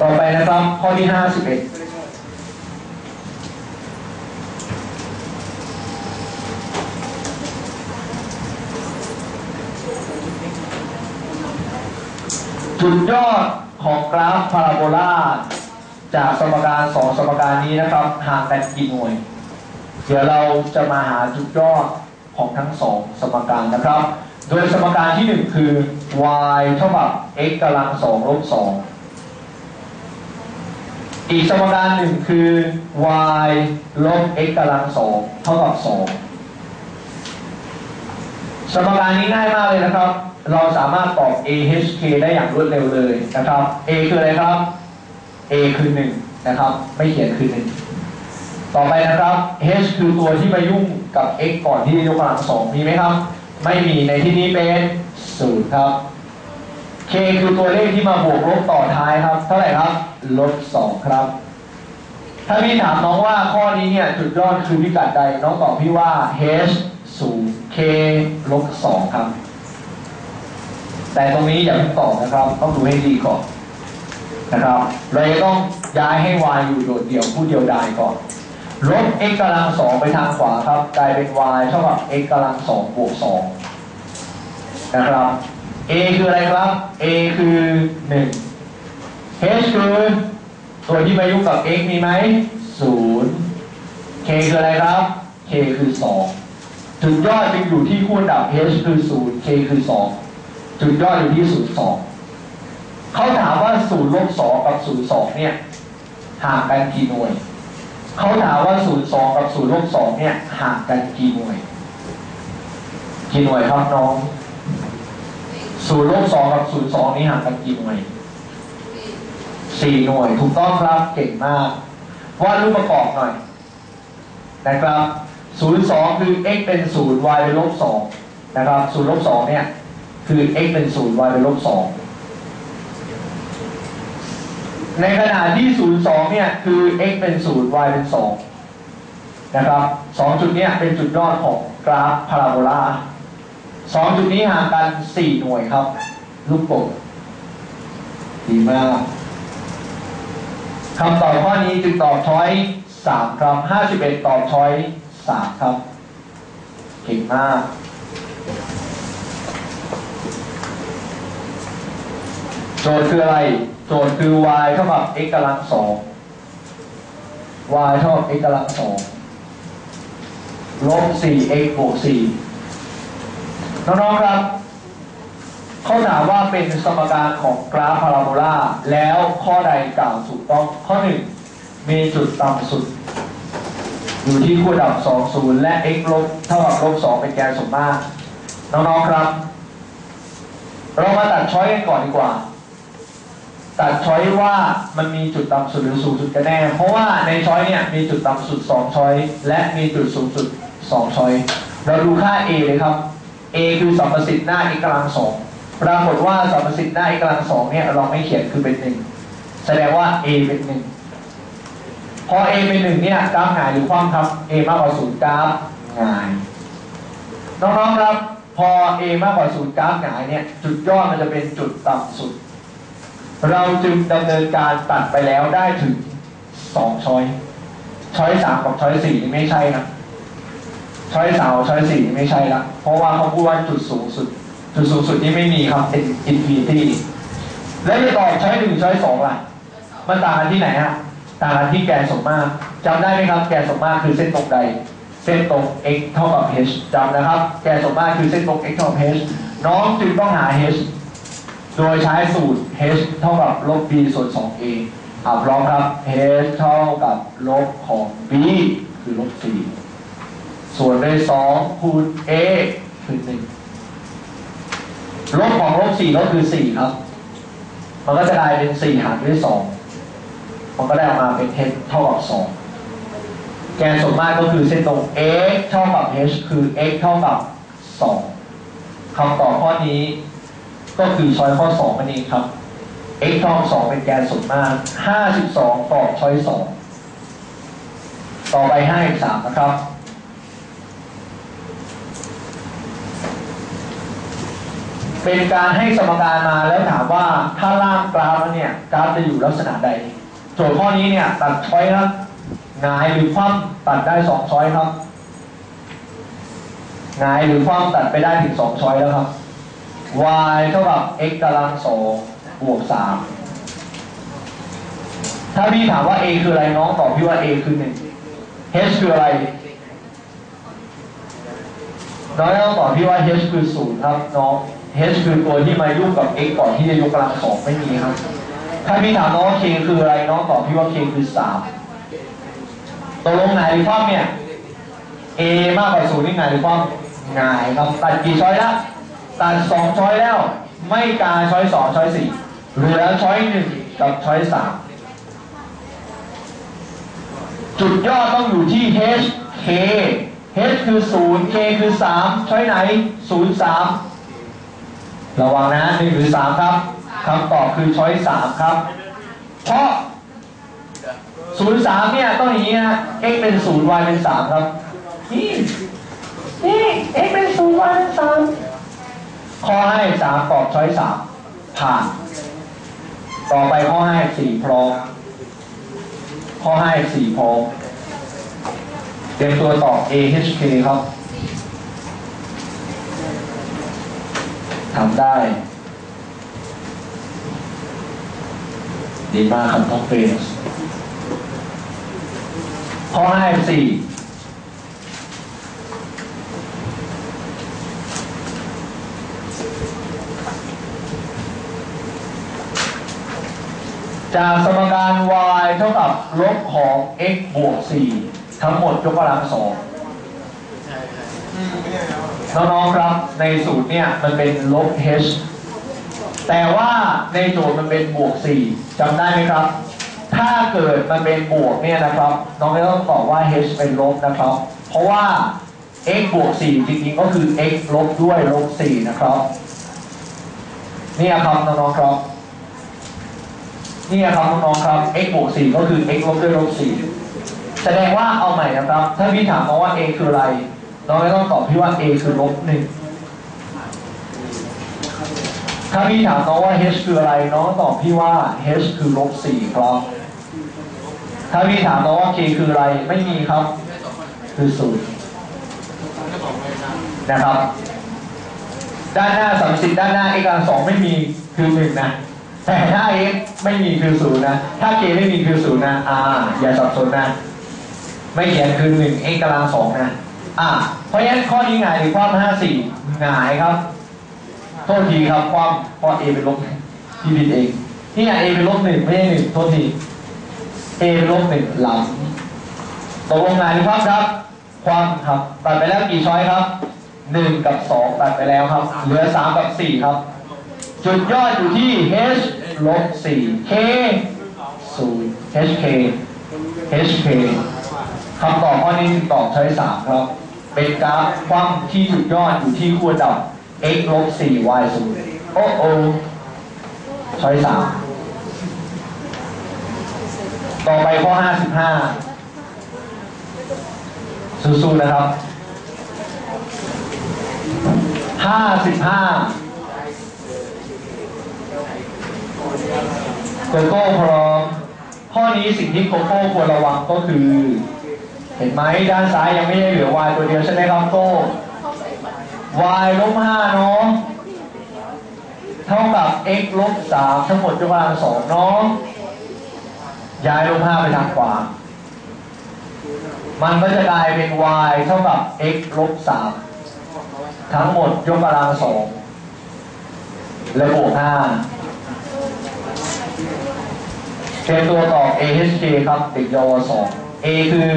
ต่อไปนะครับ ข้อที่ห้าสิบเอ็ดจุดยอดของกราฟพาราโบลาจากสมการสองสมการนี้นะครับห่างกันกี่หน่วย เดี๋ยวเราจะมาหาจุดยอดของทั้งสองสมการนะครับ โดยสมการที่หนึ่งคือ y เท่ากับ x กำลังสองลบสอง อีกสมการหนึ่งคือ y ลบ x กำลังสองเท่ากับสองสมการนี้ง่ายมากเลยนะครับ เราสามารถตอบ a h k ได้อย่างรวดเร็วเลยนะครับ a คืออะไรครับ a คือหนึ่งนะครับ ไม่เขียนคือหนึ่งต่อไปนะครับ h คือตัวที่มายุ่งกับ x ก่อนที่จะยกกำลังสองมีไหมครับ ไม่มีในที่นี้เป็นศูนย์ครับ k คือตัวเลขที่มาบวกลบต่อท้ายครับ เท่าไหร่ครับ ลบสองครับ ถ้าพี่ถามน้องว่าข้อนี้เนี่ยจุดยอดคือพิกัดใด น้องตอบพี่ว่า h ศูนย์ k ลบสองครับ แต่ตรงนี้อย่าเพิ่งตอบนะครับ ต้องดูให้ดีก่อนนะครับ เราจะต้องย้ายให้ y อยู่โดดเดี่ยวผู้เดียวดายก่อน ลบ x กำลังสองไปทางขวาครับ กลายเป็น y เท่ากับ x กำลังสองบวกสองนะครับ a คืออะไรครับ a คือหนึ่ง h คือตัวที่มายุ่งกับ x มีไหมศูนย์ k คืออะไรครับ k คือสองจุดยอดจึงอยู่ที่คู่ดับ h คือศูนย์ k คือสองจุดยอดอยู่ที่ศูนย์สองเขาถามว่าศูนย์ลบสองกับศูนย์สองเนี่ยห่างกันกี่หน่วย เขาถามว่าศูนย์สองกับศูนย์ลบสองเนี่ยห่างกันกี่หน่วย กี่หน่วยครับน้อง ศูนย์ลบสองกับศูนย์สองนี่ห่างกันกี่หน่วยสี่หน่วย ถูกต้องครับเก่งมากวาดรูปประกอบหน่อย นะครับศูนย์สองคือ x เป็นศูนย์ y เป็นลบสองนะครับศูนย์ลบสองเนี่ย คือ x เป็นศูนย์ y เป็นลบสองในขณะที่0 2เนี่ย คือ x เป็น0 y เป็น2นะครับ2จุดเนี้ยเป็นจุดยอดของกราฟพาราโบลา 2จุดนี้ห่างกัน4หน่วยครับ ลูกโป่งดีมากคำตอบข้อนี้จึงตอบช้อย3ครับ51ตอบช้อย3ครับ เก่งมาก โจทย์คืออะไร โจทย์คือ y เท่ากับ x กำลังสอง y เท่ากับ x กำลังสองลบ 4x บวก4 น้องๆครับเขาถามว่าเป็นสมการของกราฟพาราโบลาแล้วข้อใดกล่าวถูกต้องข้อ1มีจุดต่ำสุด อยู่ที่คู่ดับ2 0 และ x ลบเท่ากับลบ2เป็นแกนสมมาตรน้องๆครับ เรามาตัดช้อยกันก่อนดีกว่า ตัดช้อยว่ามันมีจุดต่ำสุดหรือสูงสุดกันแน่ เพราะว่าในช้อยเนี่ยมีจุดต่ำสุด 2 ช้อย และมีจุดสูงสุด 2 ช้อย เราดูค่า a เลยครับ a คือสัมประสิทธิ์หน้า x กำลังสองปรากฏว่าสัมประสิทธิ์หน้า x กำลังสองเนี่ยเราไม่เขียนคือเป็นหนึ่งแสดงว่า a เป็นหนึ่งพอ a เป็นหนึ่งเนี่ยกราฟหงายหรือคว่ำครับ a มากกว่าศูนย์กราฟหงายน้องๆครับพอ a มากกว่าศูนย์กราฟหงายเนี่ยจุดยอดมันจะเป็นจุดต่ำสุด เราจึงดำเนินการตัดไปแล้วได้ถึงสองช้อยช้อยสามกับช้อยสี่นี่ไม่ใช่นะ ช้อยสามช้อยสี่นี่ไม่ใช่ละ เพราะว่าเขาพูดว่าจุดสูงสุด จุดสูงสุดนี่ไม่มีครับเป็นอินฟินิตี้แล้วจะตอบช้อยหนึ่งช้อยสองล่ะ มันต่างกันที่ไหนฮะต่างกันที่แกนสมมาตรจำได้ไหมครับ แกนสมมาตรคือเส้นตรงใด เส้นตรง x เท่ากับ h จำนะครับ แกนสมมาตรคือเส้นตรง x เท่ากับ h น้องจึงต้องหา h โดยใช้สูตร h เท่ากับลบ b ส่วน 2a อ่าพร้อมครับ h เท่ากับลบของ b คือลบ4 ส่วนด้วย2คูณ a คือ1ลบของลบ4ก็คือ4ครับ มันก็จะกลายเป็น4หารด้วย2มันก็ได้ออกมาเป็น h เท่ากับ2แกนส่วนมากก็คือเส้นตรง x เท่ากับ h คือ x เท่ากับ2คำตอบข้อนี้ ก็คือช้อยข้อ2นั่นเองครับ x เท่ากับ2เป็นแกนส่วนมาก52ตอบช้อย2ต่อไป5อีก3นะครับ เป็นการให้สมการมาแล้วถามว่าถ้าล่างกราฟแล้วเนี่ยกราฟจะอยู่ลักษณะใด โจทย์ข้อนี้เนี่ยตัดช้อยครับหงายหรือคว่ำตัดได้สองช้อยครับหงายหรือคว่ำตัดไปได้ถึงสองช้อยแล้วครับ y เท่ากับ x กำลังสองบวกสามถ้าพี่ถามว่า a คืออะไรน้องตอบพี่ว่า a คือหนึ่ง h คืออะไร น้องต้องตอบพี่ว่า h คือศูนย์ครับน้อง h คือตัวที่มายุ่งกับ x ก่อนที่จะยกกำลังสองไม่มีครับ ถ้าพี่ถามน้องว่า k คืออะไรน้องตอบพี่ว่า k คือสามตกลงไหนหรือคว่ำเนี่ย a มากกว่าศูนย์นี่ไงหรือคว่ำไงายครับตัดกี่ช้อยแล้วตัดสองช้อยแล้ว ไม่กาช้อยสองช้อยสี่เหลือช้อยหนึ่งกับช้อยสามจุดยอดต้องอยู่ที่ h k h คือศูนย์ k คือสามช้อยไหนศูนย์สามระวังนะหนึ่งหรือสามครับคำตอบคือช้อยสามครับ เพราะศูนย์สามเนี่ยต้องอย่างนี้นะ x เป็นศูนย์ y เป็นสามครับ นี่นี่ x เป็นศูนย์ y เป็นสามข้อให้สามตอบช้อยสามผ่าน ต่อไปข้อให้สี่พร้อมข้อให้สี่พร้อม เตรียมตัวตอบ A H K ครับทำได้ ดีมากครับต้องเฟสข้อให้สี่จากสมการ y เท่ากับลบของ x บวก 4 ทั้งหมดยกกำลังสองน้องๆครับในสูตรเนี่ยมันเป็นลบ h แต่ว่าในโจทย์มันเป็นบวก4จำได้ไหมครับ ถ้าเกิดมันเป็นบวกเนี่ยนะครับ น้องก็ต้องตอบว่า h เป็นลบนะครับ เพราะว่า x บวก4จริงๆก็คือ x ลบด้วยลบ4นะครับนี่ครับน้องๆครับนี่ครับน้องๆครับ x บวก4ก็คือ x ลบด้วยลบ4 แสดงว่าเอาใหม่นะครับ ถ้าพี่ถามน้องว่า a คืออะไรน้องไม่ต้องตอบพี่ว่า a คือลบ1ถ้าพี่ถามน้องว่า h คืออะไร น้องตอบพี่ว่า h คือลบ4ครับ ถ้าพี่ถามน้องว่า k คืออะไร ไม่มีครับ คือศูนย์นะครับ ด้านหน้าสามสิบด้านหน้า x กำลังสองไม่มีคือหนึ่งนะ แต่ถ้า x ไม่มีคือศูนย์นะ ถ้า k ไม่มีคือศูนย์นะ อ่า อย่าสับสนนะ ไม่เขียนคือหนึ่ง x กำลังสองนะอ่าเพราะฉะนั้นข้อนี้หงายหรือความห้าสี่หงายครับ โทษทีครับความเพราะ a เป็นลบที่ผิดเองนี่ไง a เป็นลบหนึ่งไม่ใช่หนึ่งโทษที a เป็นลบหนึ่งหลังตกลงหงายหรือความครับ ความครับตัดไปแล้วกี่ช้อยครับหนึ่งกับสองตัดไปแล้วครับ เหลือสามกับสี่ครับจุดยอดอยู่ที่ h ลบ4 k 0 h k h k คำตอบข้อนี้ตอบใช้3ครับ เป็นกราฟความที่จุดยอดอยู่ที่ขั้วดับ x ลบ4 y 0โอ้โอใช้3ต่อไปข้อ55สู้ๆนะครับ55โกโก้พร้อมข้อนี้สิ่งที่โกโก้ควรระวังก็คือ เห็นไหมด้านซ้ายยังไม่ได้เหลือ y ตัวเดียวใช่ไหมครับโก้ y ลบ5เนาะเท่ากับ x ลบ3ทั้งหมดยกกำลังสองเนาะย้ายลบ5ไปทางขวา มันก็จะกลายเป็น y เท่ากับ x ลบ3ทั้งหมดยกกำลังสองและบวก5เตรียมตัวตอบ AHK ครับเด็กเยาวสอง A คือ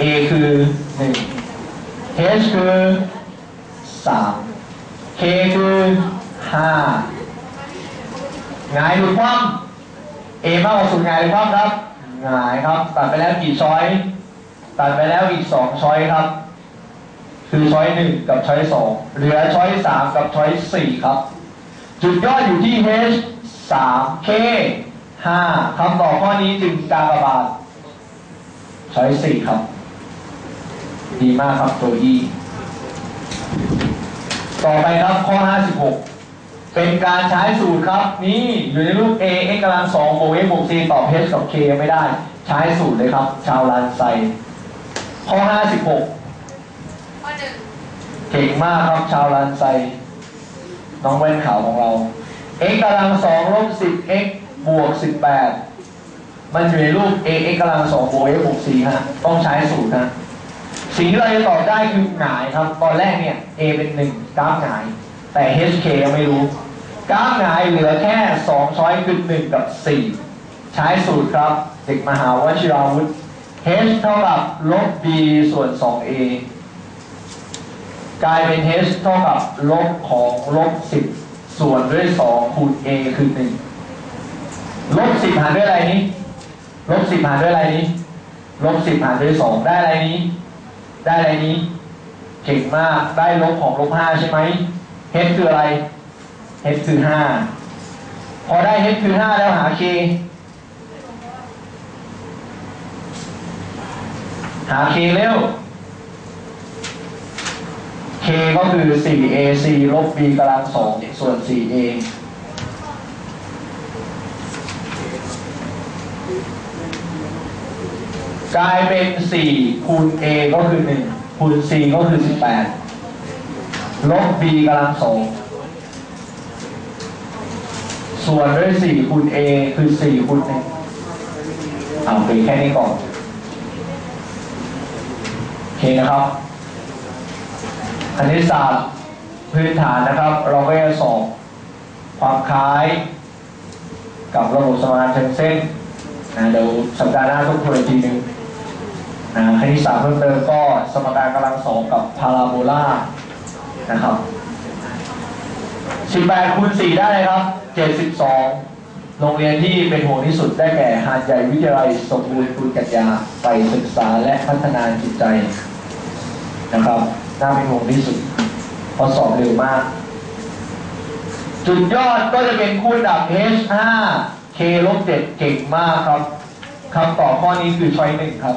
A คือหนึ่ง H คือสาม K คือห้าหงายหรือคว่ำ A มากกว่าศูนย์หงายหรือคว่ำครับหงายครับ ตัดไปแล้วกี่ช้อย ตัดไปแล้วอีกสองช้อยครับ คือช้อยหนึ่งกับช้อยสองเหลือช้อยสามกับช้อยสี่ครับ จุดยอดอยู่ที่ H สาม K ห้าคำตอบข้อนี้จึงกากบาทช้อยสี่ครับ ดีมากครับตัว E ตต่อไปครับข้อ 56 เป็นการใช้สูตรครับ นี่อยู่ในรูป a x กำลังสองบวก x บวก c ตอบ h กับ k ไม่ได้ ใช้สูตรเลยครับ ชาวลานไซข้อ 56 ข้อหนึ่งเก่งมากครับชาวลานไซน้องแว่นขาวของเรา x กำลังสองลบ10 x บวก 18 มันอยู่ในรูป a x กำลังสองบวก x บวก c ฮะต้องใช้สูตรนะ สิ่งที่เราจะตอบได้คือหงายครับ ตอนแรกเนี่ย a เป็นหนึ่งกราฟหงาย แต่ hk ยังไม่รู้ กราฟหงายเหลือแค่2ช้อยคือ1กับ4ใช้สูตรครับ เด็กมหาวชิราวุธ h เท่ากับลบ b ส่วน 2a กลายเป็น h เท่ากับลบของลบ 10 ส่วนด้วย 2 คูณ a คือ 1 ลบ 10 หารด้วยอะไรนี้ ลบ 10 หารด้วยอะไรนี้ ลบ 10 หารด้วย 2 ได้อะไรนี้ ได้อะไรนี้เก่งมากได้ลบของลบ5ใช่ไหม h คืออะไร h คือ5พอได้ h คือ5แล้วหา k หา k เร็ว k ก็คือ 4ac ลบ b กำลังสองส่วน 4a กลายเป็น4คูณ a ก็คือ1คูณ c ก็คือ18ลบ b กำลังสองส่วนด้วย4คูณ a คือ4คูณ1เอาไปแค่นี้ก่อนโอเคนะครับคณิตศาสตร์พื้นฐานนะครับ เราก็จะสอบความคล้ายกับระบบสมการเชิงเส้นนะเดี๋ยวสัปดาห์หน้าทบทวนอีกทีหนึ่ง นะคณิตศาสตร์เพิ่มเติมก็สมการกำลังสองกับพาราโบลานะครับ18คูณ4ได้เลยครับ 72 โรงเรียนที่เป็นห่วงที่สุดได้แก่หาดใหญ่วิทยาลัยสมบูรณ์คุณกัญญาไปศึกษาและพัฒนาจิตใจนะครับน่าเป็นห่วงที่สุดเพราะสอบเร็วมาก จุดยอดก็จะเป็นคูณดับ h 5 k ลบ7เก่งมากครับคำตอบข้อนี้คือช้อยหนึ่งครับ